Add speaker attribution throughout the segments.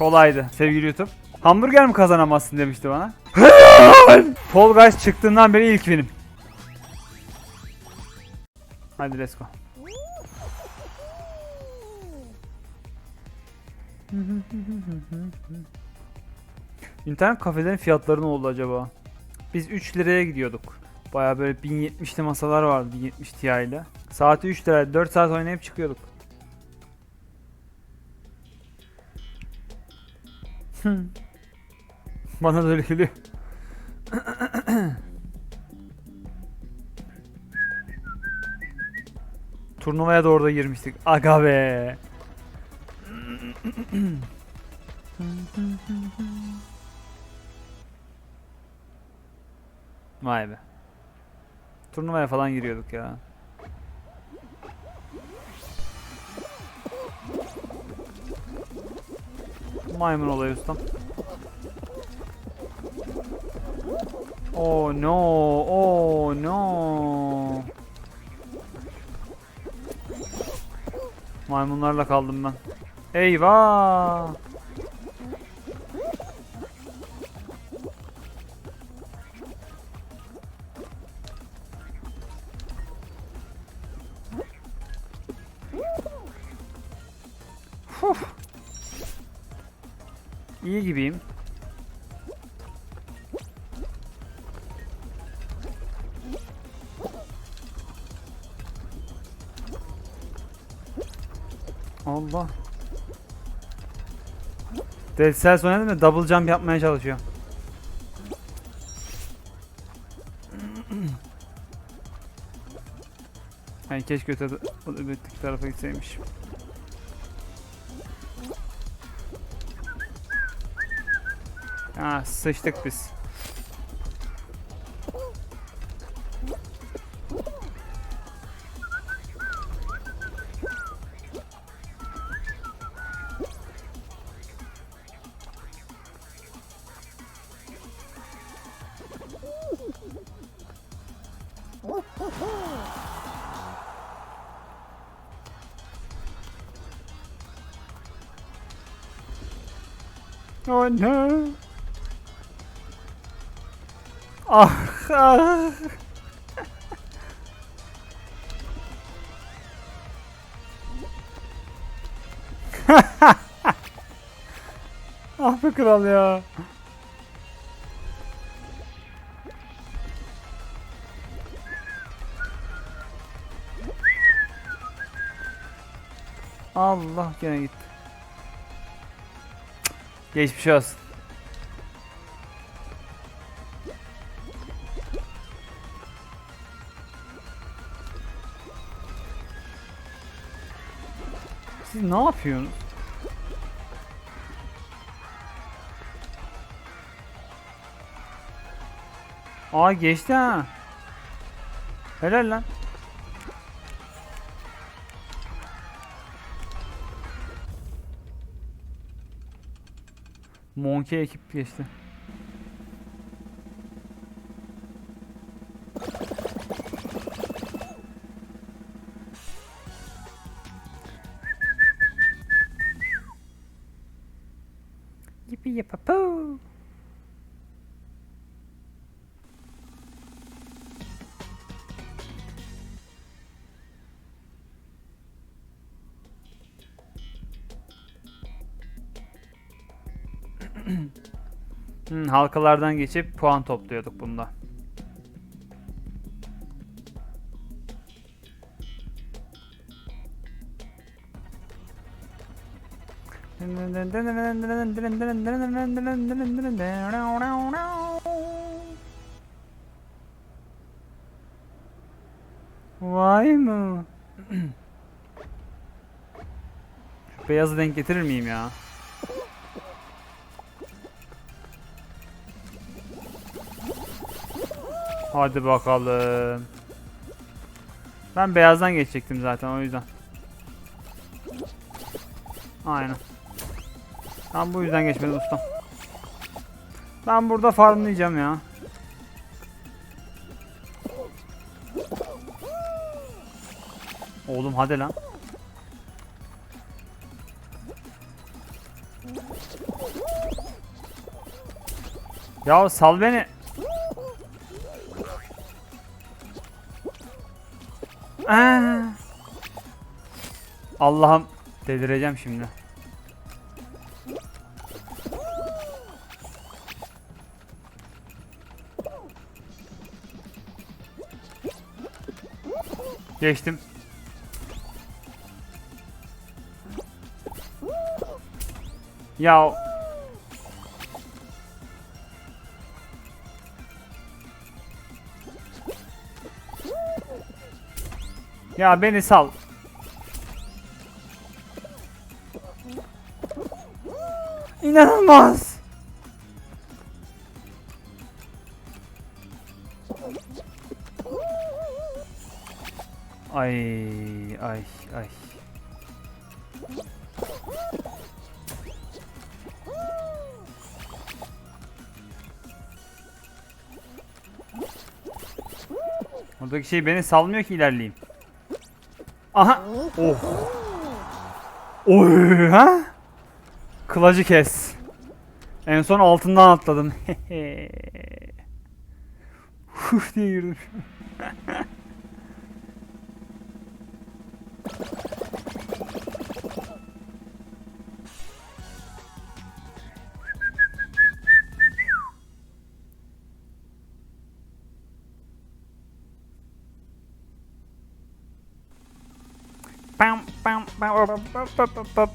Speaker 1: Kolaydı sevgili YouTube. Hamburger mi kazanamazsın demişti bana. Fall Guys çıktığından beri ilk benim. Hadi let's go. İnternet kafelerin fiyatları ne oldu acaba? Biz 3 liraya gidiyorduk. Baya böyle 1070'li masalar vardı 1070 Ti ile. Saati 3 liraydı 4 saat oynayıp çıkıyorduk. Bana da öyle geliyor. Turnuvaya da orada girmiştik. Aga be. Vay be. Turnuvaya falan giriyorduk ya. Maymun olayı ustam. Oh no, oh no. Maymunlarla kaldım ben. Eyvah! İyi gibiyim. Allah. Dead Cells oynadım da double jump yapmaya çalışıyor. Yani keşke öte öteki tarafa gitseymiş. Ha sıçtık biz. Oh no. Ah, ah. ah be kral ya. Allah gene gitti. Geçmiş olsun. Siz ne yapıyorsunuz? Aa geçti ha. Helal lan. Monkey ekip geçti. Hmm, halkalardan geçip puan topluyorduk bunda. Vay mı? Beyazı denk getirir miyim ya? Hadi bakalım. Ben beyazdan geçecektim zaten o yüzden. Aynen. Ben bu yüzden geçmedim ustam. Ben burada farmlayacağım ya. Oğlum hadi lan. Ya sal beni. Allah'ım delireceğim şimdi. Geçtim. Ya Ya beni sal. İnanılmaz. Ay ay ay. Buradaki şey beni salmıyor ki ilerleyeyim. Aha. Oh. Oy ha? Kılacı kes. En son altından atladım. Huf diye girdim. Pam pam pam pam pam pam pam pam.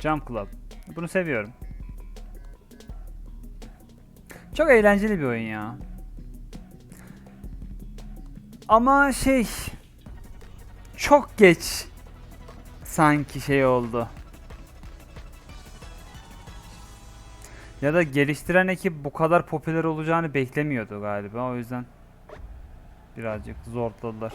Speaker 1: Jump Club. Bunu seviyorum. Çok eğlenceli bir oyun ya. Ama şey çok geç sanki şey oldu. Ya da geliştiren ekip bu kadar popüler olacağını beklemiyordu galiba. O yüzden birazcık zorladılar.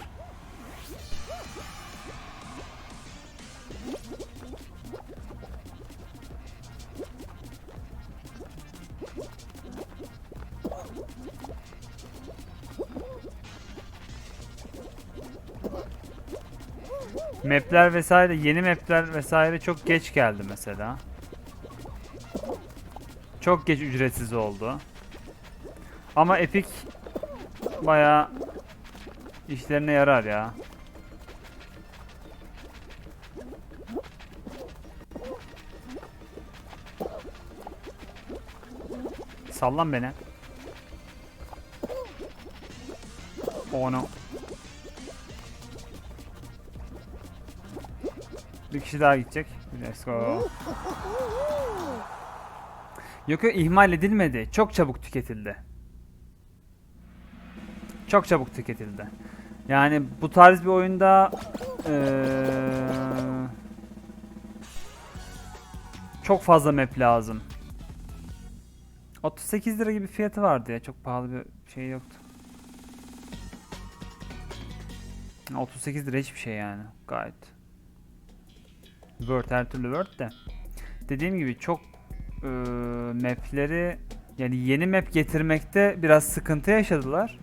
Speaker 1: Map'ler vesaire yeni map'ler vesaire çok geç geldi mesela. Çok geç ücretsiz oldu. Ama Epic bayağı işlerine yarar ya. Sallan beni. Oh. Bir kişi daha gidecek. Let's go. Yok yok ihmal edilmedi. Çok çabuk tüketildi. Çok çabuk tüketildi. Yani bu tarz bir oyunda eee, çok fazla map lazım. 38 lira gibi fiyatı vardı ya. Çok pahalı bir şey yoktu. 38 lira hiçbir şey yani. Gayet. Word her türlü Word de. Dediğim gibi çok eee mapleri yani yeni map getirmekte biraz sıkıntı yaşadılar.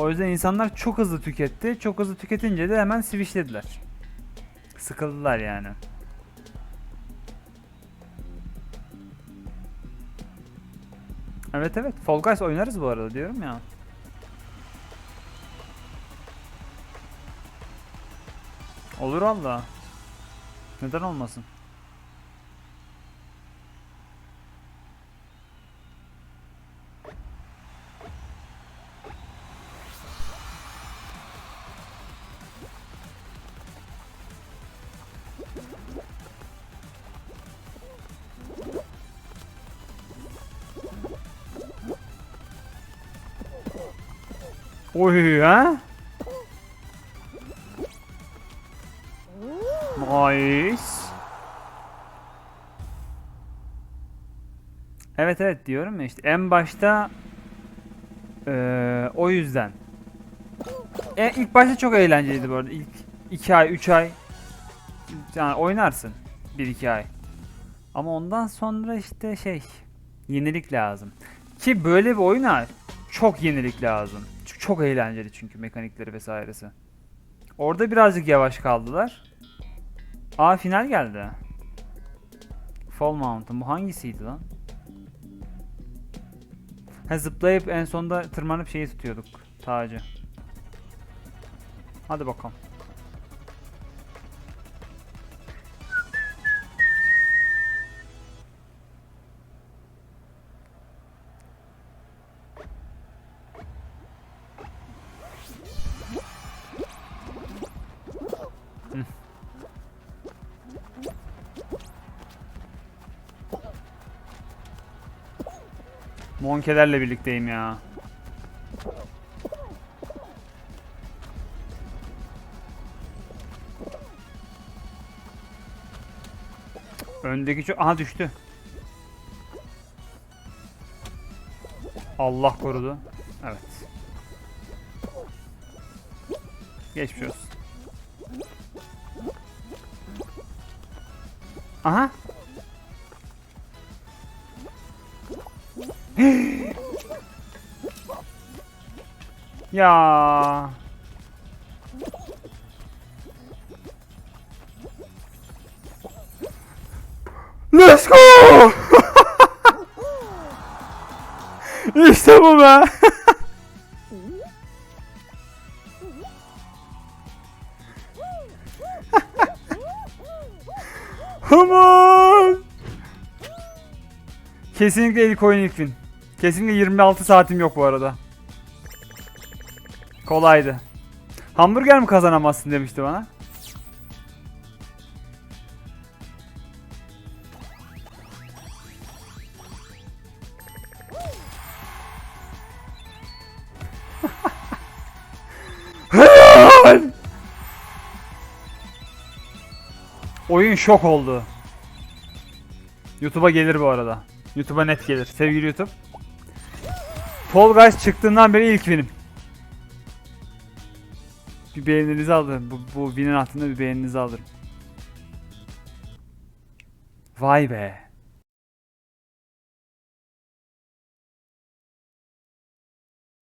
Speaker 1: O yüzden insanlar çok hızlı tüketti. Çok hızlı tüketince de hemen switchlediler. Sıkıldılar yani. Evet evet. Fall Guys oynarız bu arada diyorum ya. Olur valla. Neden olmasın? Oy ha? Nice. Evet evet diyorum ya işte en başta eee, o yüzden. E, ilk başta çok eğlenceliydi bu arada. İlk 2 ay 3 ay yani oynarsın 1-2 ay. Ama ondan sonra işte şey yenilik lazım. Ki böyle bir oyuna çok yenilik lazım. Çok eğlenceli çünkü mekanikleri vesairesi. Orada birazcık yavaş kaldılar. Aa final geldi. Fall Mountain. Bu hangisiydi lan? Ha zıplayıp en sonda tırmanıp şeyi tutuyorduk. Tacı. Hadi bakalım. Monkelerle birlikteyim ya. Öndeki çok... Aha düştü. Allah korudu. Evet. Geçmiş olsun. Aha. ya. Let's go! işte bu be. Aman! Kesinlikle ilk oyun ilk win. Kesinlikle 26 saatim yok bu arada. Kolaydı. Hamburger mi kazanamazsın demişti bana. Oyun şok oldu. YouTube'a gelir bu arada. YouTube'a net gelir. Sevgili YouTube. Fall Guys çıktığından beri ilk benim. Bir beğeninizi alırım. Bu, bu win'in altında bir beğeninizi alırım. Vay be.